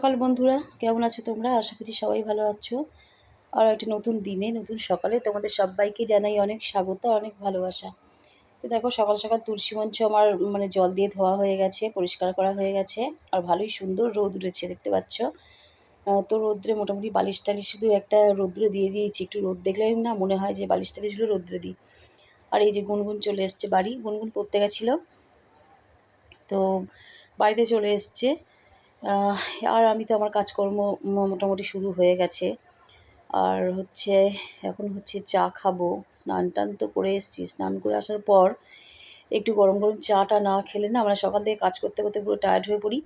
সকাল বন্ধুরা, কেমন আছো তোমরা? আশা করছি সবাই ভালো আছো। আর একটা নতুন দিনে, নতুন সকালে তোমাদের সবাইকে জানাই অনেক স্বাগত, অনেক ভালোবাসা। তো দেখো, সকাল সকাল তুলসী মঞ্চ আমার মানে জল দিয়ে ধোয়া হয়ে গেছে, পরিষ্কার করা হয়ে গেছে, আর ভালোই সুন্দর রোদ উঠেছে, দেখতে পাচ্ছ? তো রোদ্রে মোটামুটি বালিশ টালিশ শুধু একটা রোদ্রে দিয়ে দিয়েছি, একটু রোদ দেখলে না মনে হয় যে বালিশ টালিশগুলো রোদ্রে দিই। আর এই যে গুনগুন চলে এসছে বাড়ি, গুনগুন পড়তে গেছিল। তো বাড়িতে চলে এসছে। আর আমি তো আমার কাজকর্ম মোটামুটি শুরু হয়ে গেছে। আর হচ্ছে এখন হচ্ছে চা খাব। স্নান টান তো করে এসেছি। স্নান করে আসার পর একটু গরম গরম চাটা না খেলে না আমরা সকাল থেকে কাজ করতে করতে পুরো টায়ার্ড হয়ে পড়ি।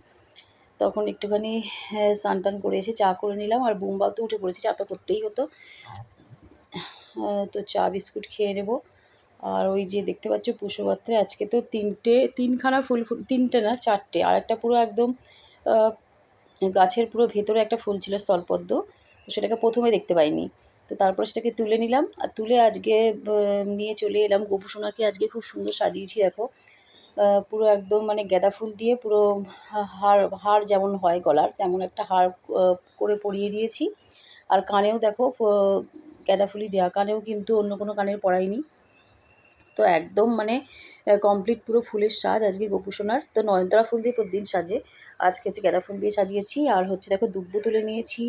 তখন একটুখানি হ্যাঁ, স্নান টান করে এসে চা করে নিলাম। আর বুমবাও তো উঠে পড়েছে চা তো করতেই হতো। তো চা বিস্কুট খেয়ে নেব। আর ওই যে দেখতে পাচ্ছ পুষ্পপাত্রে আজকে তো তিনটে তিনখানা ফুল তিনটে না চারটে। আর একটা পুরো একদম গাছের পুরো ভেতরে একটা ফুল ছিল স্থলপদ্ম, তো সেটাকে প্রথমে দেখতে পাইনি। তো তারপরে সেটাকে তুলে নিলাম, আর তুলে আজকে নিয়ে চলে এলাম গোপুসোনাকে। আজকে খুব সুন্দর সাজিয়েছি, দেখো। পুরো একদম মানে গাঁদা ফুল দিয়ে পুরো হার হার যেমন হয় গলার, তেমন একটা হার করে পরিয়ে দিয়েছি। আর কানেও দেখো গাঁদা ফুলই দেওয়া, কানেও কিন্তু অন্য কোনো কানের পরাইনি তো একদম মানে কমপ্লিট পুরো ফুলের সাজ আজকে গোপুসোনার। তো নয়নতারা ফুল দিয়ে প্রতিদিন সাজে। আজকে হচ্ছে গাঁদা ফুল দিয়ে সাজিয়েছি। আর হচ্ছে দেখো দুব্বো তুলে নিয়েছি।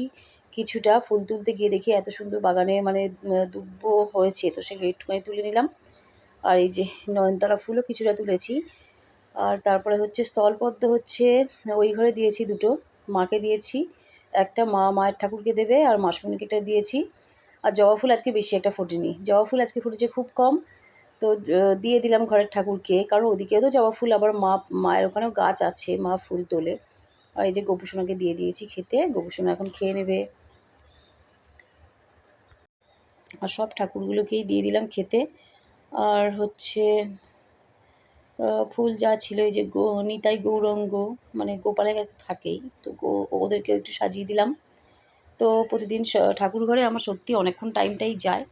কিছুটা ফুল তুলতে গিয়ে দেখি এত সুন্দর বাগানে মানে দুব্বো হয়েছে। তো সেগুলো একটুখানি তুলে নিলাম। আর এই যে নয়নতারা ফুলও কিছুটা তুলেছি। আর তারপরে হচ্ছে স্থলপদ্ম হচ্ছে, ওই ঘরে দিয়েছি দুটো। মাকে দিয়েছি। একটা মা মায়ের ঠাকুরকে দেবে আর মাসুমনিকেটা দিয়েছি। আর জবা ফুল আজকে বেশি একটা ফোটেনি। জবা ফুল আজকে ফুটেছে খুব কম। তো দিয়ে দিলাম ঘরের ঠাকুরকে। কারণ ওদিকেও তো জবা ফুল, আবার মা, মায়ের ওখানেও গাছ আছে, মা ফুল তোলে। আর এই যে গোপুসোনাকে দিয়ে দিয়েছি খেতে, গোপুসোনা এখন খেয়ে নেবে। আর সব ঠাকুরগুলোকেই দিয়ে দিলাম খেতে। আর হচ্ছে ফুল যা ছিল, এই যে গো, নিতাই গৌরঙ্গ মানে গোপালের কাছে থাকেই। তো গো ওদেরকে একটু সাজিয়ে দিলাম। তো প্রতিদিন ঠাকুর ঘরে আমার সত্যি অনেকক্ষণ টাইমটাই যায়।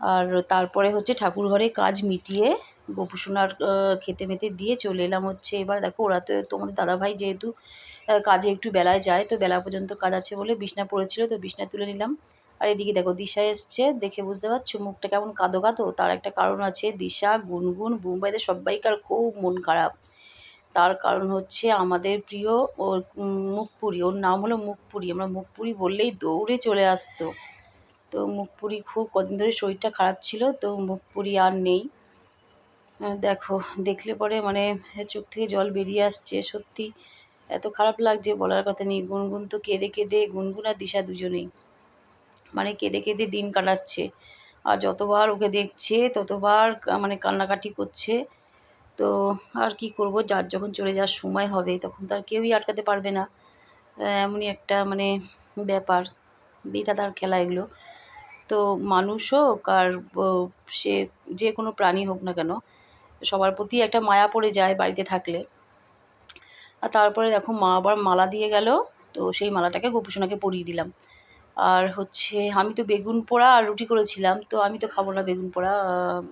আর তারপরে হচ্ছে ঠাকুর ঘরে কাজ মিটিয়ে গোপুসোনার খেতে মেতে দিয়ে চলে এলাম হচ্ছে এবার দেখো ওরা তো তোমাদের দাদাভাই যেহেতু কাজে একটু বেলায় যায়, তো বেলা পর্যন্ত কাজ আছে বলে বিছনা পড়েছিল, তো বিছনা তুলে নিলাম। আর এদিকে দেখো দিশা এসছে, দেখে বুঝতে পারছ মুখটা কেমন কাঁদো কাঁদো তার একটা কারণ আছে, দিশা, গুনগুন বুম্বাইদের সবাইকার খুব মন খারাপ। তার কারণ হচ্ছে আমাদের প্রিয় ওর মুখপুরি, ওর নাম হলো মুখপুরি, আমরা মুখপুরি বললেই দৌড়ে চলে আসতো। তো মুখপুরি খুব কদিন ধরে শরীরটা খারাপ ছিল, তো মুখপুরি আর নেই। দেখো, দেখলে পরে মানে চোখ থেকে জল বেরিয়ে আসছে, সত্যি। এত খারাপ লাগছে বলার কথা নেই, গুনগুন তো কেঁদে কেঁদে, গুনগুন আর দিশা দুজনেই। মানে কেঁদে কেঁদে দিন কাটাচ্ছে। আর যতবার ওকে দেখছে, ততবার মানে কান্নাকাটি করছে। তো আর কি করব, যার যখন চলে যাওয়ার সময় হবে, তখন তার কেউই আটকাতে পারবে না। এমনই একটা মানে ব্যাপার। বিধাতার খেলা এগুলো। তো মানুষ হোক আর সে যে কোনো প্রাণী হোক না কেন, সবার প্রতি একটা মায়া পড়ে যায় বাড়িতে থাকলে। আর তারপরে দেখো, মা আবার মালা দিয়ে গেল, তো সেই মালাটাকে গোপুসোনাকে পরিয়ে দিলাম। আর হচ্ছে, আমি তো বেগুন পোড়া আর রুটি করেছিলাম, তো আমি তো খাব না বেগুন পোড়া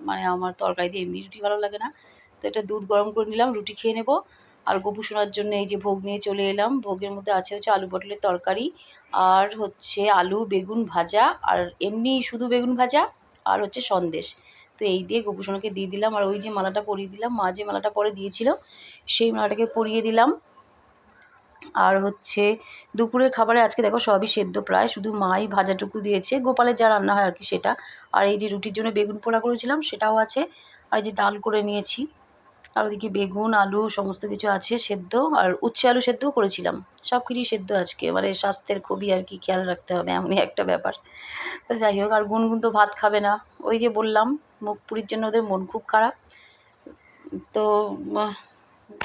মানে আমার তরকারি দিয়ে এমনি রুটি ভালো লাগে না। তো এটা দুধ গরম করে নিলাম, রুটি খেয়ে নেব। আর গোপুসোনার জন্য এই যে ভোগ নিয়ে চলে এলাম। ভোগের মধ্যে আছে হচ্ছে আলু পটলের তরকারি, আর হচ্ছে আলু, বেগুন ভাজা, আর এমনি শুধু বেগুন ভাজা আর হচ্ছে সন্দেশ। তো এই দিয়ে গোপুসোনাকে দিয়ে দিলাম, আর ওই যে মালাটা পরিয়ে দিলাম, মা যে মালাটা পরে দিয়েছিল সেই মালাটাকে পরিয়ে দিলাম। আর হচ্ছে দুপুরের খাবারে আজকে দেখো সবই সেদ্ধ প্রায়, শুধু মাই ভাজাটুকু দিয়েছে, গোপালের যা রান্না হয় আর কি সেটা। আর এই যে রুটির জন্য বেগুন পোড়া করেছিলাম সেটাও আছে। আর এই যে ডাল করে নিয়েছি। আর ওদিকে বেগুন, আলু সমস্ত কিছু আছে, সেদ্ধ আর উচ্ছে আলু সেদ্ধও করেছিলাম। সব কিছুই সেদ্ধ আজকে। মানে স্বাস্থ্যের খুবই আর কি খেয়াল রাখতে হবে, এমনই একটা ব্যাপার। তো যাই হোক, আর গুনগুন তো ভাত খাবে না। ওই যে বললাম মুখ পুরীর জন্য ওদের মন খুব খারাপ। তো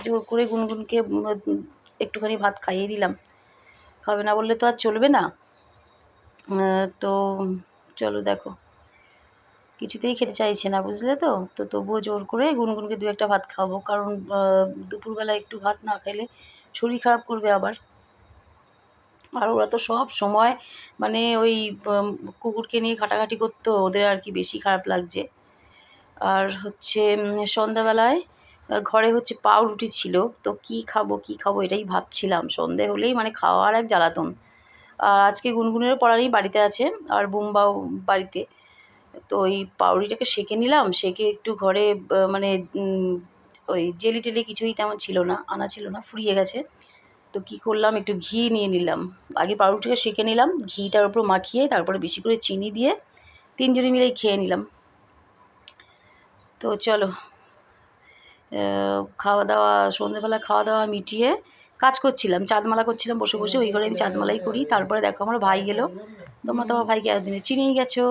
জোর করে গুনগুনকে একটুখানি ভাত খাইয়ে দিলাম। খাবে না বললে তো আর চলবে না। তো, চলো দেখো। কিছুতেই খেতে চাইছে না, বুঝলে তো? তো তবুও জোর করে গুনগুনকে দু একটা ভাত খাওয়াবো। কারণ দুপুরবেলা একটু ভাত না খেলে শরীর খারাপ করবে আবার। আর ওরা তো সব সময় মানে ওই কুকুরকে নিয়ে ঘাটাঘাটি করতো, ওদের আর কি বেশি খারাপ লাগছে। আর হচ্ছে সন্ধ্যাবেলায় ঘরে হচ্ছে পাউরুটি ছিল। তো কি খাব কি খাব এটাই ভাবছিলাম। সন্ধে হলেই মানে খাওয়ার এক জ্বালাতন। আর আজকে গুনগুনেরও পড়া নেই বাড়িতে আছে, আর বুম্বাও বাড়িতে। তো ওই পাউরুটিটাকে সেঁকে নিলাম, সেঁকে একটু ঘরে মানে ওই জেলি টেলি কিছুই তেমন ছিল না, আনা ছিল না, ফুরিয়ে গেছে। তো কী করলাম, একটু ঘি নিয়ে নিলাম। আগে পাউরুটিটা সেঁকে নিলাম, ঘিটার উপর মাখিয়ে তারপরে বেশি করে চিনি দিয়ে তিনজনে মিলেই খেয়ে নিলাম। তো চলো খাওয়া দাওয়া সন্ধ্যেবেলা খাওয়া দাওয়া মিটিয়ে কাজ করছিলাম, চাঁদমালা করছিলাম, বসে বসে ওই ঘরে আমি চাঁদমালাই করি। তারপরে দেখো, আমার ভাই এলো। তোমরা তোমার ভাইকে একদিনে চিনেই গেছো।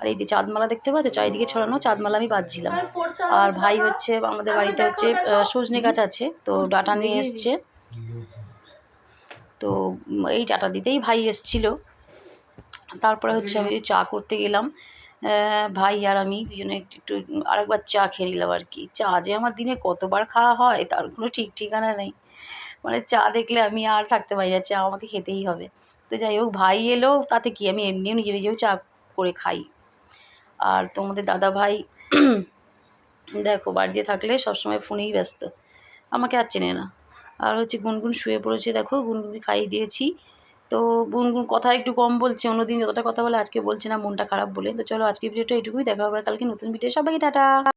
আর এই যে চাঁদমালা দেখতে পাচ্ছ? চারিদিকে ছড়ানো চাঁদমালা আমি বাঁধছিলাম। আর ভাই হচ্ছে আমাদের বাড়িতে হচ্ছে সজনে গাছ আছে, তো ডাটা নিয়ে এসছে। তো এই ডাটা দিতেই ভাই এসছিল। তারপরে হচ্ছে আমি চা করতে গেলাম। ভাই আর আমি দুজনে একটু একটু আরেকবার চা খেয়ে নিলাম আর কি। চা যে আমার দিনে কতবার খাওয়া হয়, তার কোনো ঠিক ঠিকানা নেই। মানে চা দেখলে আমি আর থাকতে পারি না, চা আমাকে খেতেই হবে। তো যাই হোক, ভাই এলো, তাতে কি আমি এমনিও নিজে নিজেও চা করে খাই। আর তোমাদের দাদা ভাই দেখো বাড়িতে থাকলে সবসময় ফোনেই ব্যস্ত। আমাকে আর চেনে না। আর হচ্ছে গুনগুন শুয়ে পড়েছে, দেখো গুনগুনকে খাইয়ে দিয়েছি। তো গুনগুন কথা একটু কম বলছে, অন্যদিন যতটা কথা বলে আজকে বলছে না, মনটা খারাপ বলে। তো চলো আজকে ভিডিওটা এটুকুই, দেখা হবে কালকে নতুন ভিডিও। সবাইকে টাটা!